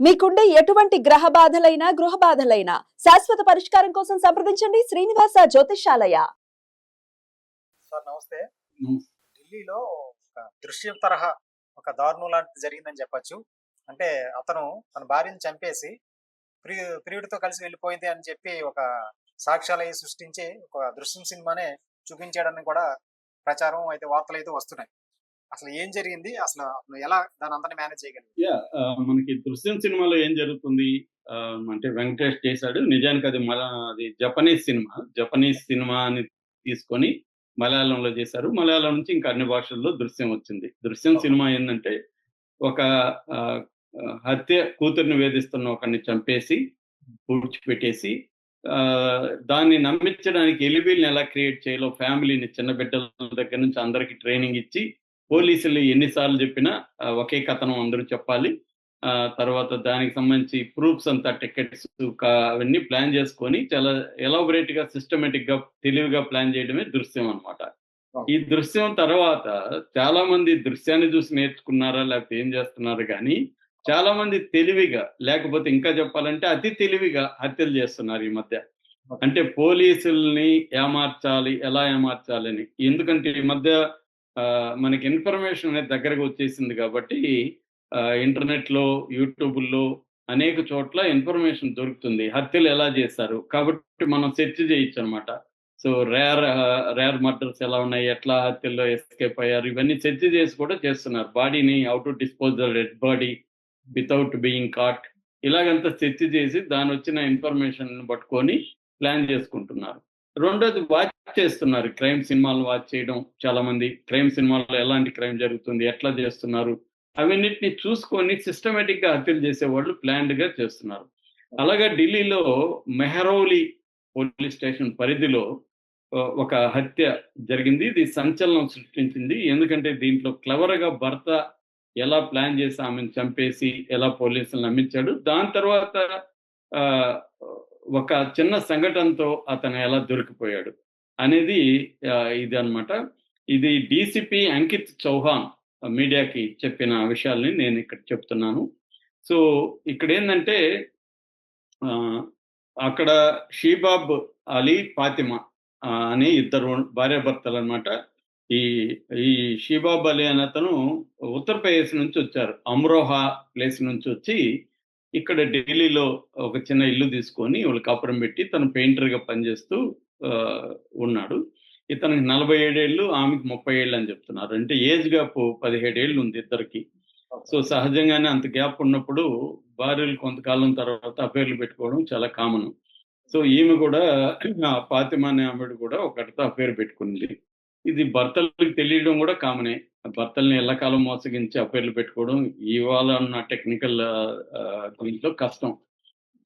మీకుండే ఎటువంటి గ్రహ బాధలైనా గృహ బాధలైనా శాశ్వత పరిష్కారం కోసం సంప్రదించండి శ్రీనివాస జ్యోతిషాలయ సార్ నమస్తే. ఢిల్లీలో ఒక దృశ్యం తరహా ఒక దారుణం లాంటిది జరిగిందని చెప్పొచ్చు. అంటే అతను తన భార్యను చంపేసి ప్రి ప్రియుడితో కలిసి వెళ్ళిపోయింది అని చెప్పి ఒక సాక్ష్యాలు సృష్టించి ఒక దృశ్యం సినిమానే చూపించాడని కూడా ప్రచారం అయితే వార్తలు అయితే వస్తున్నాయి. అసలు ఏం జరిగింది? అసలు ఎలా దాని అంతా మేనేజ్ చేయగలిగింది యా మనకి దృశ్యం సినిమాలో ఏం జరుగుతుంది? అంటే వెంకటేష్ చేశాడు. నిజానికి అది మన అది జపనీస్ సినిమా. జపనీస్ సినిమా అని తీసుకొని మలయాళంలో చేశారు. మలయాళం నుంచి ఇంకా అన్ని భాషల్లో దృశ్యం వచ్చింది. దృశ్యం సినిమా ఏంటంటే ఒక హత్య కూతుర్ని వేధిస్తున్న ఒకరిని చంపేసి పూడ్చిపెట్టేసి ఆ, దాన్ని నమ్మించడానికి ఎలిబిల్ని ఎలా క్రియేట్ చేయాలో ఫ్యామిలీని చిన్న బిడ్డల దగ్గర నుంచి అందరికి ట్రైనింగ్ ఇచ్చి పోలీసులు ఎన్నిసార్లు చెప్పినా ఒకే కథనం అందరూ చెప్పాలి. ఆ తర్వాత దానికి సంబంధించి ప్రూఫ్స్ అంతా టికెట్స్ అవన్నీ ప్లాన్ చేసుకొని చాలా ఎలాబొరేట్గా సిస్టమేటిక్గా తెలివిగా ప్లాన్ చేయడమే దృశ్యం అన్నమాట. ఈ దృశ్యం తర్వాత చాలా మంది దృశ్యాన్ని చూసి నేర్చుకున్నారా లేకపోతే ఏం చేస్తున్నారు కానీ చాలా మంది తెలివిగా లేకపోతే ఇంకా చెప్పాలంటే అతి తెలివిగా హత్యలు చేస్తున్నారు ఈ మధ్య. అంటే పోలీసుల్ని ఏమార్చాలి ఎలా ఏమార్చాలని? ఎందుకంటే ఈ మధ్య మనకి ఇన్ఫర్మేషన్ అనేది దగ్గరకు వచ్చేసింది కాబట్టి ఆ, ఇంటర్నెట్లో యూట్యూబ్లో అనేక చోట్ల ఇన్ఫర్మేషన్ దొరుకుతుంది. హత్యలు ఎలా చేశారు? కాబట్టి మనం సెర్చ్ చేయొచ్చు అనమాట సో రేర్ రేర్ మర్డర్స్ ఎలా ఉన్నాయి? ఎట్లా హత్యల్లో ఎస్కేప్ అయ్యారు? ఇవన్నీ సెర్చ్ చేసి కూడా చేస్తున్నారు. బాడీని how to dispose the dead body without being caught ఇలాగంతా search చేసి దాని వచ్చిన ఇన్ఫర్మేషన్ పట్టుకొని ప్లాన్ చేసుకుంటున్నారు. రెండోది వాచ్ చేస్తున్నారు. క్రైమ్ సినిమాలు వాచ్ చేయడం చాలా మంది క్రైమ్ సినిమాల్లో ఎలాంటి క్రైమ్ జరుగుతుంది? ఎట్లా చేస్తున్నారు? అవన్నిటిని చూసుకొని సిస్టమేటిక్గా హత్యలు చేసేవాళ్ళు ప్లాన్డ్గా చేస్తున్నారు. అలాగే ఢిల్లీలో మెహరౌలి పోలీస్ స్టేషన్ పరిధిలో ఒక హత్య జరిగింది. ఇది సంచలనం సృష్టించింది. ఎందుకంటే దీంట్లో క్లవర్గా భర్త ఎలా ప్లాన్ చేసి ఆమెను చంపేసి ఎలా పోలీసులు నమ్మించాడు దాని తర్వాత ఆ, ఒక చిన్న సంఘటనతో అతను ఎలా దొరికిపోయాడు అనేది ఇది అన్నమాట ఇది డీసీపీ అంకిత్ చౌహాన్ మీడియాకి చెప్పిన విషయాల్ని నేను ఇక్కడ చెప్తున్నాను. సో ఇక్కడ ఏంటంటే అక్కడ షీబాబ్ అలీ ఫాతిమా అని ఇద్దరు భార్యాభర్తలు అనమాట ఈ ఈ షీబాబ్ అలీ అనే అతను ఉత్తరప్రదేశ్ నుంచి వచ్చారు. అమ్రోహా ప్లేస్ నుంచి వచ్చి ఇక్కడ ఢిల్లీలో ఒక చిన్న ఇల్లు తీసుకొని వాళ్ళకి కాపురం పెట్టి తను పెయింటర్గా పనిచేస్తూ ఉన్నాడు. ఇతనికి నలభై ఏడేళ్ళు ఆమెకి ముప్పై ఏళ్ళు అని చెప్తున్నారు. అంటే ఏజ్ గ్యాప్ పదిహేడు ఏళ్ళు ఉంది ఇద్దరికి సో సహజంగానే అంత గ్యాప్ ఉన్నప్పుడు భార్యలు కొంతకాలం తర్వాత అఫేర్లు పెట్టుకోవడం చాలా కామన్. సో ఈమె కూడా ఆ ఫాతిమా అనే ఆమెడు కూడా ఒకటితో అఫేర్ పెట్టుకుంది. ఇది భర్తలకు తెలియడం కూడా కామనే. భర్తల్ని ఎల్లకాలం మోసగించి అపేర్లు పెట్టుకోవడం ఇవాళ ఉన్న టెక్నికల్ దీంట్లో కష్టం.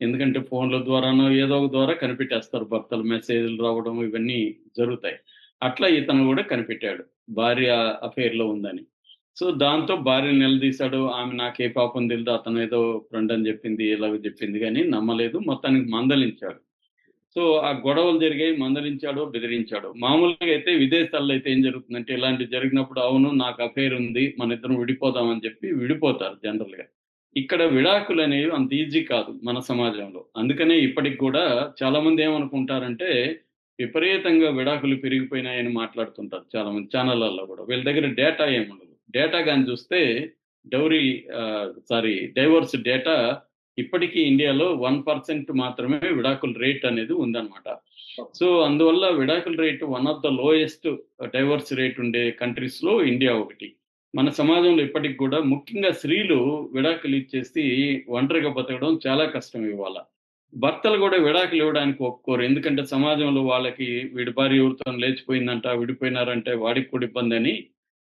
ఎందుకంటే ఫోన్ల ద్వారానో ఏదో ఒక ద్వారా కనిపెట్టేస్తారు భర్తలు మెసేజ్లు రావడం ఇవన్నీ జరుగుతాయి. అట్లా ఇతను కూడా కనిపెట్టాడు భార్య affair లో ఉందని. సో దాంతో భార్య నిలదీశాడు ఆమె నాకే పాపం తెలియదు అతను ఏదో ఫ్రెండ్ అని చెప్పింది ఇలాగ చెప్పింది కానీ నమ్మలేదు మొత్తానికి మందలించాడు. సో ఆ గొడవలు జరిగాయి మందలించాడు బెదిరించాడు. మామూలుగా అయితే విదేశాల్లో అయితే ఏం జరుగుతుందంటే ఇలాంటి జరిగినప్పుడు అవును నాకు అఫేర్ ఉంది మన ఇద్దరం విడిపోదామని చెప్పి విడిపోతారు జనరల్గా. ఇక్కడ విడాకులు అనేవి అంత ఈజీ కాదు మన సమాజంలో. అందుకనే ఇప్పటికి కూడా చాలా మంది ఏమనుకుంటారంటే విపరీతంగా విడాకులు పెరిగిపోయినాయని మాట్లాడుతుంటారు చాలా మంది ఛానళ్ళల్లో కూడా. వీళ్ళ దగ్గర డేటా ఏముండదు. డేటా కానీ చూస్తే డౌరీ సారీ డైవర్స్ డేటా ఇప్పటికీ ఇండియాలో వన్ పర్సెంట్ మాత్రమే విడాకుల రేట్ అనేది ఉందన్నమాట. సో అందువల్ల విడాకుల rate one of the lowest divorce rate ఉండే కంట్రీస్లో ఇండియా ఒకటి. మన సమాజంలో ఇప్పటికి కూడా ముఖ్యంగా స్త్రీలు విడాకులు ఇచ్చేసి ఒంటరిగా బతకడం చాలా కష్టం ఇవాళ. భర్తలు కూడా విడాకులు ఇవ్వడానికి ఒప్పుకోరు. ఎందుకంటే సమాజంలో వాళ్ళకి వీడి భార్య ఎవరితో లేచిపోయిందంట విడిపోయినారంటే వాడికి కూడా ఇబ్బంది అని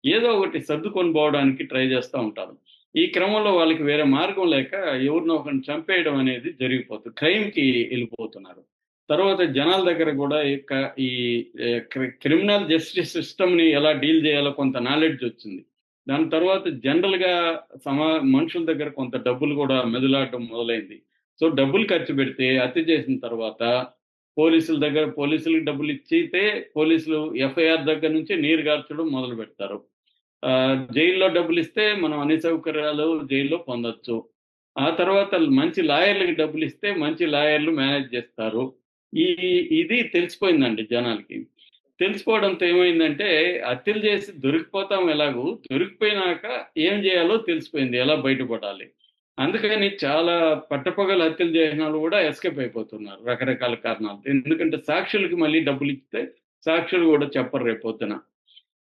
ఏదో ఒకటి సర్దుకొని పోవడానికి ట్రై చేస్తూ ఉంటారు. ఈ క్రమంలో వాళ్ళకి వేరే మార్గం లేక ఎవరినో ఒకరిని చంపేయడం అనేది జరిగిపోతుంది క్రైమ్కి వెళ్ళిపోతున్నారు. తర్వాత జనాల దగ్గర కూడా ఇక ఈ క్రిమినల్ జస్టిస్ సిస్టమ్ని ఎలా డీల్ చేయాలో కొంత నాలెడ్జ్ వచ్చింది. దాని తర్వాత జనరల్గా సమా మనుషుల దగ్గర కొంత డబ్బులు కూడా మెదలాడటం మొదలైంది. సో డబ్బులు ఖర్చు పెడితే హత్య చేసిన తర్వాత పోలీసుల దగ్గర పోలీసులకు డబ్బులు ఇచ్చితే పోలీసులు ఎఫ్ఐఆర్ దగ్గర నుంచి నీరు గార్చడం మొదలు పెడతారు జైల్లో డబ్బులు ఇస్తే మనం అన్ని సౌకర్యాలు జైల్లో పొందొచ్చు. ఆ తర్వాత మంచి లాయర్లకి డబ్బులు ఇస్తే మంచి లాయర్లు మేనేజ్ చేస్తారు. ఈ ఇది తెలిసిపోయిందండి జనాలకి. తెలిసిపోవడంతో ఏమైందంటే హత్యలు చేసి దొరికిపోతాం ఎలాగూ దొరికిపోయినాక ఏం చేయాలో తెలిసిపోయింది ఎలా బయటపడాలి. అందుకని చాలా పట్టపగలు హత్యలు చేసిన వాళ్ళు కూడా ఎస్కేప్ అయిపోతున్నారు రకరకాల కారణాలు ఎందుకంటే సాక్షులకి మళ్ళీ డబ్బులు ఇస్తే సాక్షులు కూడా చెప్పరు రేపొద్దున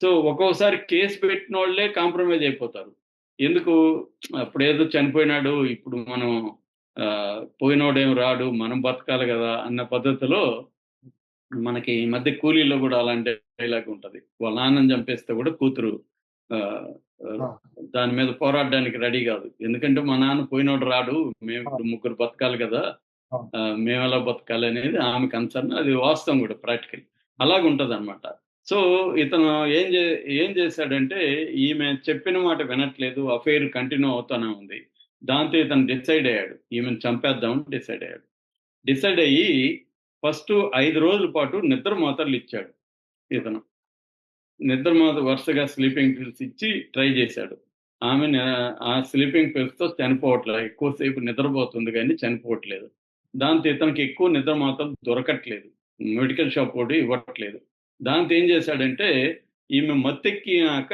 సో ఒక్కోసారి కేసు పెట్టిన వాళ్ళే కాంప్రమైజ్ అయిపోతారు. ఎందుకు? అప్పుడు ఏదో చనిపోయినాడు ఇప్పుడు మనం పోయినోడేం రాడు మనం బతకాలి కదా అన్న పద్ధతిలో మనకి ఈ మధ్య కూలీలో కూడా అలాంటి డైలాగ్ ఉంటది. వాళ్ళ నాన్నని చంపేస్తే కూడా కూతురు దాని మీద పోరాడడానికి రెడీ కాదు. ఎందుకంటే మా నాన్న పోయినోడు రాడు మేము ఇప్పుడు ముగ్గురు బతకాలి కదా మేము ఎలా బతకాలి అనేది ఆమె కన్సర్న్ అది వాస్తవం కూడా ప్రాక్టికల్ అలాగుంటది అనమాట సో ఇతను ఏం చే ఏం చేశాడంటే ఈమె చెప్పిన మాట వినట్లేదు అఫైర్ కంటిన్యూ అవుతానే ఉంది. దాంతో ఇతను డిసైడ్ అయ్యాడు. ఈమెను చంపేద్దామని డిసైడ్ అయ్యాడు. డిసైడ్ అయ్యి ఫస్ట్ ఐదు రోజుల పాటు నిద్ర మాత్రలు ఇచ్చాడు ఇతను. నిద్ర మాత వరుసగా స్లీపింగ్ పిల్స్ ఇచ్చి ట్రై చేశాడు. ఆమె ఆ స్లీపింగ్ పిల్స్తో చనిపోవట్లేదు ఎక్కువసేపు నిద్రపోతుంది కానీ చనిపోవట్లేదు. దాంతో ఇతనికి ఎక్కువ నిద్ర మాత్రం దొరకట్లేదు. మెడికల్ షాప్ కూడా ఇవ్వట్లేదు. దాంతో ఏం చేశాడంటే ఈమె మత్తెక్కినాక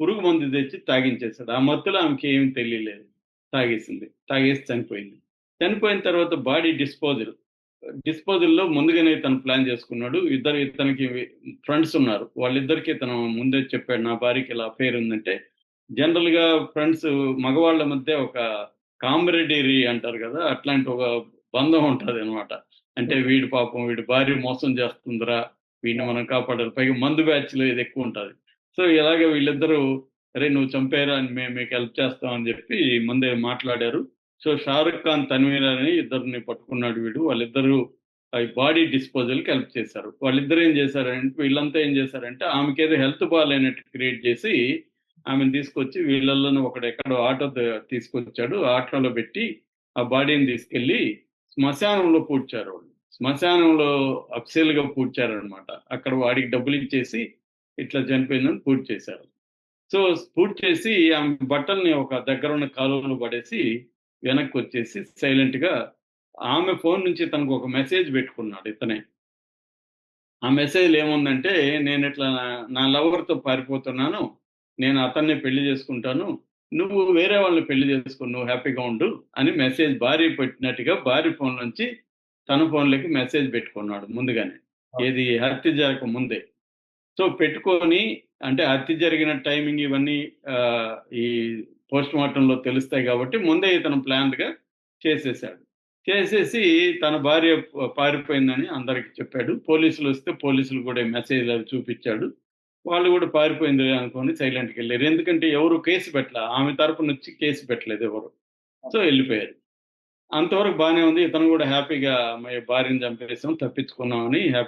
పురుగు మందు తెచ్చి తాగించేశాడు. ఆ మత్తులో ఆమెకి ఏమీ తెలియలేదు. తాగేసింది. తాగేసి చనిపోయింది. చనిపోయిన తర్వాత బాడీ డిస్పోజల్. డిస్పోజల్లో ముందుగానే తను ప్లాన్ చేసుకున్నాడు. ఇద్దరు ఇతనికి ఫ్రెండ్స్ ఉన్నారు. వాళ్ళిద్దరికి ఇతను ముందే చెప్పాడు నా భార్యకి ఇలా అఫేర్ ఉందంటే జనరల్గా ఫ్రెండ్స్ మగవాళ్ళ మధ్య ఒక కాంబరేడరీ అంటారు కదా అట్లాంటి ఒక బంధం ఉంటది అనమాట అంటే వీడి పాపం వీడి భార్య మోసం చేస్తుందిరా వీడిని మనం కాపాడరు పైగా మందు బ్యాచ్లో ఇది ఎక్కువ ఉంటది. సో ఇలాగే వీళ్ళిద్దరూ అరే నువ్వు చంపేరా? అని మేము మీకు హెల్ప్ చేస్తాం అని చెప్పి ముందే మాట్లాడారు. సో షారుఖ్ ఖాన్ తన్వీర్ అని ఇద్దరిని పట్టుకున్నాడు వీడు. వాళ్ళిద్దరూ బాడీ డిస్పోజల్కి హెల్ప్ చేశారు. వాళ్ళిద్దరు ఏం చేశారంటే వీళ్ళంతా ఏం చేశారంటే ఆమెకి ఏదో హెల్త్ బాగాలేనట్టు క్రియేట్ చేసి ఆమెను తీసుకొచ్చి వీళ్ళల్లోనూ ఒకడు ఎక్కడో ఆటో తీసుకొచ్చాడు. ఆటోలో పెట్టి ఆ బాడీని తీసుకెళ్ళి శ్మశానంలో పూడ్చారు వాళ్ళు. శ్మశానంలో అఫ్సెల్గా పూడ్చారనమాట అక్కడ వాడికి డబ్బులు ఇచ్చేసి ఇట్లా చనిపోయిందని పూర్తి చేశారు సో పూర్తి చేసి ఆమె బట్టల్ని ఒక దగ్గర ఉన్న కాలువలో పడేసి వెనక్కి వచ్చేసి సైలెంట్గా ఆమె ఫోన్ నుంచి తనకు ఒక మెసేజ్ పెట్టుకున్నాడు ఇతనే. ఆ మెసేజ్ ఏముందంటే నేను ఇట్లా నా- లవర్తో తో పారిపోతున్నాను. నేను అతన్ని పెళ్ళి చేసుకుంటాను. నువ్వు వేరే వాళ్ళని పెళ్ళి చేసుకో నువ్వు హ్యాపీగా ఉండు అని మెసేజ్ భార్య పెట్టినట్టుగా భార్య ఫోన్ నుంచి తన ఫోన్లోకి మెసేజ్ పెట్టుకున్నాడు ముందుగానే. ఏది హత్య జరగక ముందే. సో పెట్టుకొని అంటే హత్య జరిగిన టైమింగ్ ఇవన్నీ ఈ పోస్ట్ మార్టంలో తెలుస్తాయి కాబట్టి ముందే ఇతను ప్లాన్డ్గా చేసేసాడు. చేసేసి తన భార్య పారిపోయిందని అందరికి చెప్పాడు. పోలీసులు వస్తే పోలీసులు కూడా మెసేజ్ అవి చూపించాడు. వాళ్ళు కూడా పారిపోయింది అనుకొని సైలెంట్కి వెళ్ళారు. ఎందుకంటే ఎవరు కేసు పెట్టలే ఆమె తరపు నుంచి కేసు పెట్టలేదు ఎవరు. సో వెళ్ళిపోయారు. అంతవరకు బాగానే ఉంది. ఇతను కూడా హ్యాపీగా మా భార్యను చంపేసాం తప్పించుకున్నామని హ్యాపీ